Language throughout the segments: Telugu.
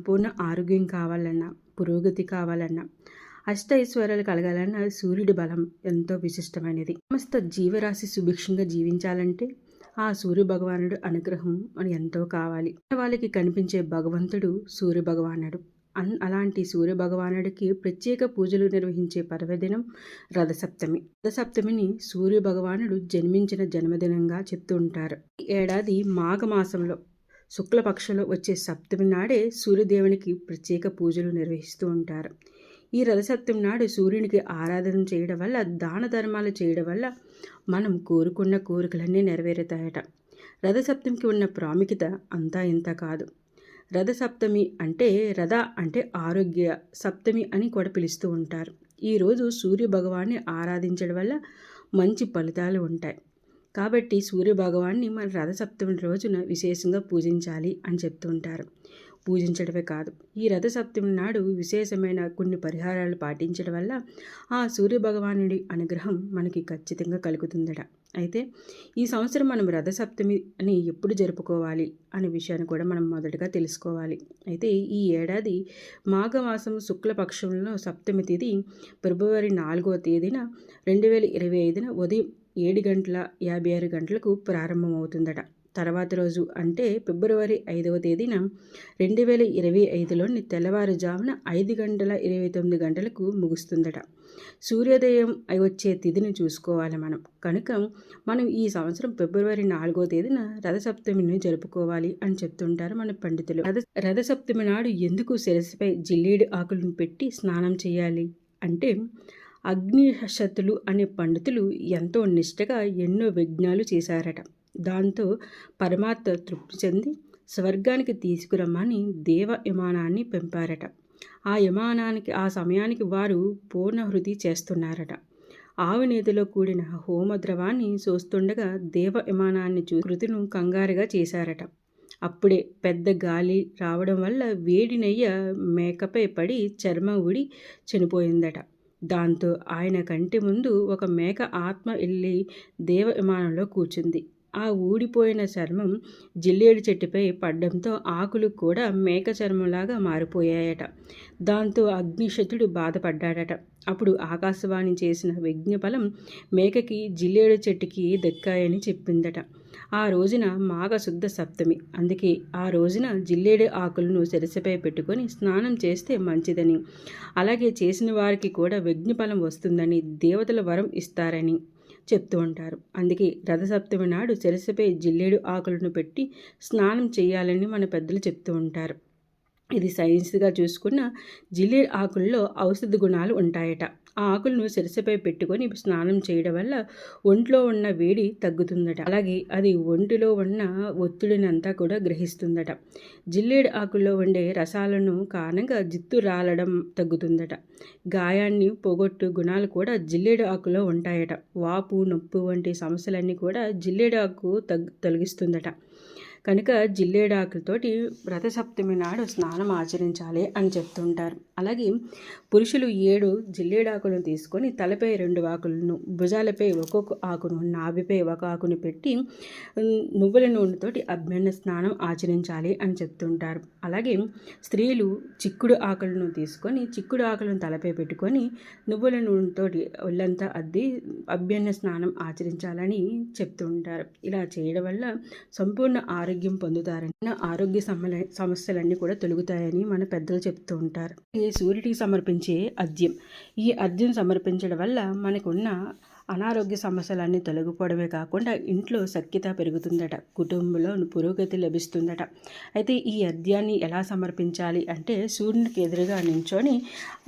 సంపూర్ణ ఆరోగ్యం కావాలన్నా పురోగతి కావాలన్నా అష్ట ఐశ్వర్యాలు కలగాలన్నా సూర్యుడి బలం ఎంతో విశిష్టమైనది. సమస్త జీవరాశి సుభిక్షంగా జీవించాలంటే ఆ సూర్య భగవానుడు అనుగ్రహం అని ఎంతో కావాలి. వాళ్ళకి కనిపించే భగవంతుడు సూర్య భగవానుడు అన్ అలాంటి సూర్య భగవానుడికి ప్రత్యేక పూజలు నిర్వహించే పర్వదినం రథసప్తమి. రథసప్తమిని సూర్య భగవానుడు జన్మించిన జన్మదినంగా చెప్తూ ఉంటారు ఈ ఏడాది మాఘమాసంలో శుక్లపక్షంలో వచ్చే సప్తమి నాడే సూర్యదేవునికి ప్రత్యేక పూజలు నిర్వహిస్తూ ఉంటారు. ఈ రథసప్తమి నాడు సూర్యునికి ఆరాధన చేయడం వల్ల దాన ధర్మాలు చేయడం వల్ల మనం కోరుకున్న కోరికలన్నీ నెరవేరుతాయట. రథసప్తమికి ఉన్న ప్రాముఖ్యత అంతా ఇంత కాదు. రథసప్తమి అంటే రథ అంటే ఆరోగ్య సప్తమి అని కూడా పిలుస్తూ ఉంటారు. ఈరోజు సూర్య భగవాన్ని ఆరాధించడం వల్ల మంచి ఫలితాలు ఉంటాయి. కాబట్టి సూర్య భగవాన్ని మన రథసప్తమి రోజున విశేషంగా పూజించాలి అని చెప్తూ ఉంటారు. పూజించడమే కాదు ఈ రథసప్తమి నాడు విశేషమైన కొన్ని పరిహారాలు పాటించడం వల్ల ఆ సూర్య భగవానుడి అనుగ్రహం మనకి ఖచ్చితంగా కలుగుతుందట. అయితే ఈ సంవత్సరం మనం రథసప్తమి అని ఎప్పుడు జరుపుకోవాలి అనే విషయాన్ని కూడా మనం మొదటగా తెలుసుకోవాలి. అయితే ఈ ఏడాది మాఘమాసం శుక్లపక్షంలో సప్తమి తేదీ ఫిబ్రవరి నాలుగవ తేదీన రెండు వేల ఇరవై ఐదున ఉదయం ఏడు గంటల యాభై ఆరు గంటలకు ప్రారంభమవుతుందట. తర్వాత రోజు అంటే ఫిబ్రవరి ఐదవ తేదీన రెండు వేల ఇరవై ఐదులోని తెల్లవారుజామున ఐదు గంటల ఇరవై తొమ్మిది గంటలకు ముగుస్తుందట. సూర్యోదయం వచ్చే తిథిని చూసుకోవాలి మనం. కనుక మనం ఈ సంవత్సరం ఫిబ్రవరి నాలుగో తేదీన రథసప్తమిని జరుపుకోవాలి అని చెప్తుంటారు మన పండితులు. రథ రథసప్తమి నాడు ఎందుకు శిరస్సుపై జిల్లేడు ఆకులను పెట్టి స్నానం చేయాలి? అంటే అగ్నిశతులు అనే పండితులు ఎంతో నిష్ఠగా ఎన్నో విజ్ఞాలు చేశారట. దాంతో పరమాత్మ తృప్తి చెంది స్వర్గానికి తీసుకురమ్మని దేవ విమానాన్ని పెంపారట. ఆ విమానానికి ఆ సమయానికి వారు పూర్ణహృతి చేస్తున్నారట. ఆవు నేతిలో కూడిన హోమద్రవాన్ని చూస్తుండగా దేవ విమానాన్ని చూ కృతిను కంగారుగా చేశారట. అప్పుడే పెద్ద గాలి రావడం వల్ల వేడి నెయ్య మేకపై పడి చర్మం ఉడి చనిపోయిందట. దాంతో ఆయన కంటి ముందు ఒక మేక ఆత్మ వెళ్ళి దేవ విమానంలో కూర్చుంది. ఆ ఊడిపోయిన చర్మం జిల్లేడు చెట్టుపై పడ్డంతో ఆకులు కూడా మేక చర్మంలాగా మారిపోయాయట. దాంతో అగ్నిశతుడు బాధపడ్డాడట. అప్పుడు ఆకాశవాణి చేసిన విజ్ఞఫలం మేకకి జిల్లేడు చెట్టుకి దక్కాయని చెప్పిందట. ఆ రోజున మాఘశుద్ధ సప్తమి. అందుకే ఆ రోజున జిల్లేడు ఆకులను సిరసపై పెట్టుకొని స్నానం చేస్తే మంచిదని. అలాగే చేసిన వారికి కూడా విజ్ఞఫలం వస్తుందని దేవతల వరం ఇస్తారని. చెప్తూ ఉంటారు. అందుకే రథసప్తమి నాడు సిరసపై జిల్లేడు ఆకులను పెట్టి స్నానం చేయాలని మన పెద్దలు చెప్తూ ఉంటారు. ఇది సైన్స్గా చూసుకున్న జిల్లేడు ఆకుల్లో ఔషధ గుణాలు ఉంటాయట. ఆ ఆకులను సిరసపై పెట్టుకొని స్నానం చేయడం వల్ల ఒంట్లో ఉన్న వేడి తగ్గుతుందట. అలాగే అది ఒంటిలో ఉన్న ఒత్తిడినంతా కూడా గ్రహిస్తుందట. జిల్లేడు ఆకుల్లో ఉండే రసాలను కారణంగా జిత్తు రాలడం తగ్గుతుందట. గాయాన్ని పోగొట్టు గుణాలు కూడా జిల్లేడు ఆకులో ఉంటాయట. వాపు నొప్పి వంటి సమస్యలన్నీ కూడా జిల్లేడు ఆకు తగ్గు తొలగిస్తుందట. కనుక జిల్లేడాకులతోటి రథసప్తమి నాడు స్నానం ఆచరించాలి అని చెప్తుంటారు. అలాగే పురుషులు ఏడు జిల్లేడాకులను తీసుకొని తలపై రెండు ఆకులను భుజాలపై ఒక్కొక్క ఆకును నాభిపై ఒక ఆకును పెట్టి నువ్వుల నూనెతోటి అభ్యన్న స్నానం ఆచరించాలి అని చెప్తుంటారు. అలాగే స్త్రీలు చిక్కుడు ఆకులను తీసుకొని చిక్కుడు ఆకులను తలపై పెట్టుకొని నువ్వుల నూనెతోటి ఒళ్ళంతా అద్ది అభ్యన్న స్నానం ఆచరించాలని చెప్తుంటారు. ఇలా చేయడం వల్ల సంపూర్ణ ఆరోగ్యం ఆరోగ్యం పొందుతారని ఆరోగ్య సమస్యలన్నీ కూడా తొలుగుతాయని మన పెద్దలు చెప్తూ ఉంటారు. ఈ సూర్యుడికి సమర్పించే అద్యం. ఈ అద్యం సమర్పించడం వల్ల మనకున్న అనారోగ్య సమస్యలన్నీ తొలగిపోవడమే కాకుండా ఇంట్లో సఖ్యత పెరుగుతుందట కుటుంబంలో పురోగతి లభిస్తుందట. అయితే ఈ అద్యాన్ని ఎలా సమర్పించాలి అంటే సూర్యునికి ఎదురుగా నించొని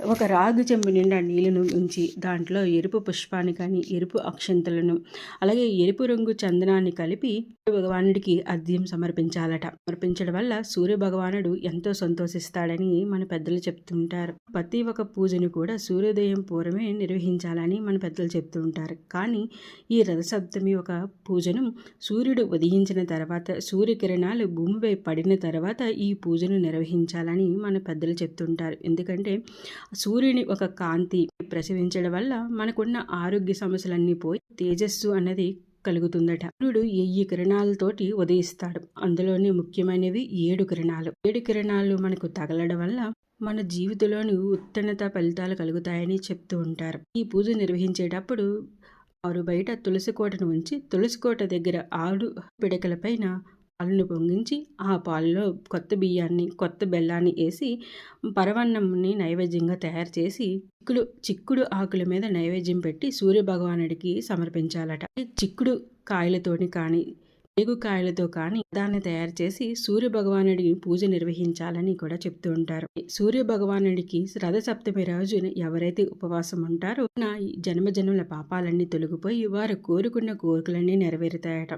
ఒక రాగి చెంబు నిండా నీళ్ళను ఉంచి దాంట్లో ఎరుపు పుష్పాన్ని కానీ ఎరుపు అక్షంతలను అలాగే ఎరుపు రంగు చందనాన్ని కలిపి భగవానుడికి అద్యం సమర్పించాలట. సమర్పించడం వల్ల సూర్య భగవానుడు ఎంతో సంతోషిస్తాడని మన పెద్దలు చెప్తుంటారు. ప్రతి ఒక్క పూజను కూడా సూర్యోదయం పూర్వమే నిర్వహించాలని మన పెద్దలు చెప్తుంటారు కానీ ఈ రథసప్తమి ఒక పూజను సూర్యుడు ఉదయించిన తర్వాత సూర్యకిరణాలు భూమిపై పడిన తర్వాత ఈ పూజను నిర్వహించాలని మన పెద్దలు చెప్తుంటారు. ఎందుకంటే సూర్యుని ఒక కాంతి ప్రసవించడం వల్ల మనకున్న ఆరోగ్య సమస్యలన్నీ పోయి తేజస్సు అన్నది కలుగుతుందట. సూర్యుడు ఎయ్యి కిరణాలతోటి ఉదయిస్తాడు. అందులోనే ముఖ్యమైనవి ఏడు కిరణాలు. ఏడు కిరణాలు మనకు తగలడం వల్ల మన జీవితంలోని ఉత్తన్నత ఫలితాలు కలుగుతాయని చెప్తూ ఉంటారు. ఈ పూజ నిర్వహించేటప్పుడు వారు బయట తులసి కోటను ఉంచి తులసి కోట దగ్గర ఆడు పిడకల పైన పాలను పొంగించి ఆ పాలలో కొత్త బియ్యాన్ని కొత్త బెల్లాన్ని వేసి పరవన్నంని నైవేద్యంగా తయారు చేసి చిక్కుడు చిక్కుడు ఆకుల మీద నైవేద్యం పెట్టి సూర్య భగవానుడికి సమర్పించాలట చిక్కుడు కాయలతోని కానీ కాయలతో కానీ దాన్ని తయారు చేసి సూర్య భగవానుడికి పూజ నిర్వహించాలని కూడా చెప్తూ ఉంటారు. సూర్య భగవానుడికి రథ సప్తమి రోజున ఎవరైతే ఉపవాసం ఉంటారో నా జన్మజన్మల పాపాలన్నీ తొలగిపోయి వారు కోరుకున్న కోరికలన్నీ నెరవేరుతాయట.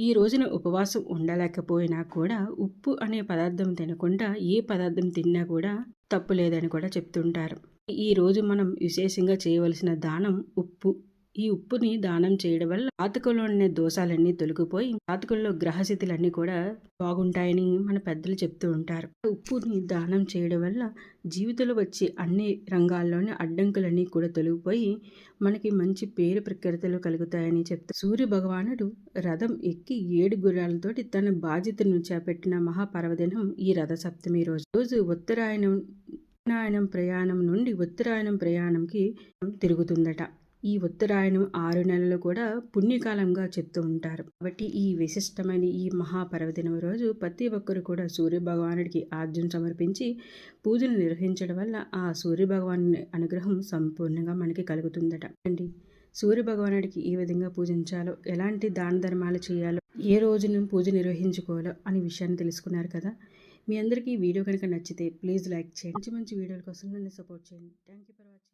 ఈ రోజున ఉపవాసం ఉండలేకపోయినా కూడా ఉప్పు అనే పదార్థం తినకుండా ఏ పదార్థం తిన్నా కూడా తప్పు లేదని కూడా చెప్తుంటారు ఈ రోజు మనం విశేషంగా చేయవలసిన దానం ఉప్పు. ఈ ఉప్పుని దానం చేయడం వల్ల జాతకంలో ఉండే దోషాలన్నీ తొలగిపోయి జాతకంలో గ్రహస్థితులన్నీ కూడా బాగుంటాయని మన పెద్దలు చెప్తూ ఉంటారు. ఉప్పుని దానం చేయడం వల్ల జీవితంలో వచ్చే అన్ని రంగాల్లోని అడ్డంకులన్నీ కూడా తొలగిపోయి మనకి మంచి పేరు ప్రఖ్యాతలు కలుగుతాయని చెప్తారు. సూర్య భగవానుడు రథం ఎక్కి ఏడు గుర్రాలతోటి తన బాధ్యతను చేపట్టిన మహాపర్వదినం ఈ రథ సప్తమి రోజు. రోజు ఉత్తరాయణం ఉత్తరాయణం ప్రయాణం నుండి ఉత్తరాయణం ప్రయాణంకి తిరుగుతుందట. ఈ ఉత్తరాయణం ఆరు నెలలు కూడా పుణ్యకాలంగా చెప్తూ ఉంటారు. కాబట్టి ఈ విశిష్టమైన ఈ మహాపర్వదినం రోజు ప్రతి ఒక్కరు కూడా సూర్య భగవానుడికి సమర్పించి పూజను నిర్వహించడం వల్ల ఆ సూర్యభగవాను అనుగ్రహం సంపూర్ణంగా మనకి కలుగుతుందట. అండి సూర్య భగవానుడికి ఏ విధంగా పూజించాలో ఎలాంటి దాన ధర్మాలు చేయాలో ఏ రోజును పూజ నిర్వహించుకోవాలో అనే విషయాన్ని తెలుసుకున్నారు కదా. మీ అందరికీ ఈ వీడియో కనుక నచ్చితే ప్లీజ్ లైక్ చేయండి. మంచి మంచి వీడియోల కోసం నన్ను సపోర్ట్ చేయండి. Thank you for watching.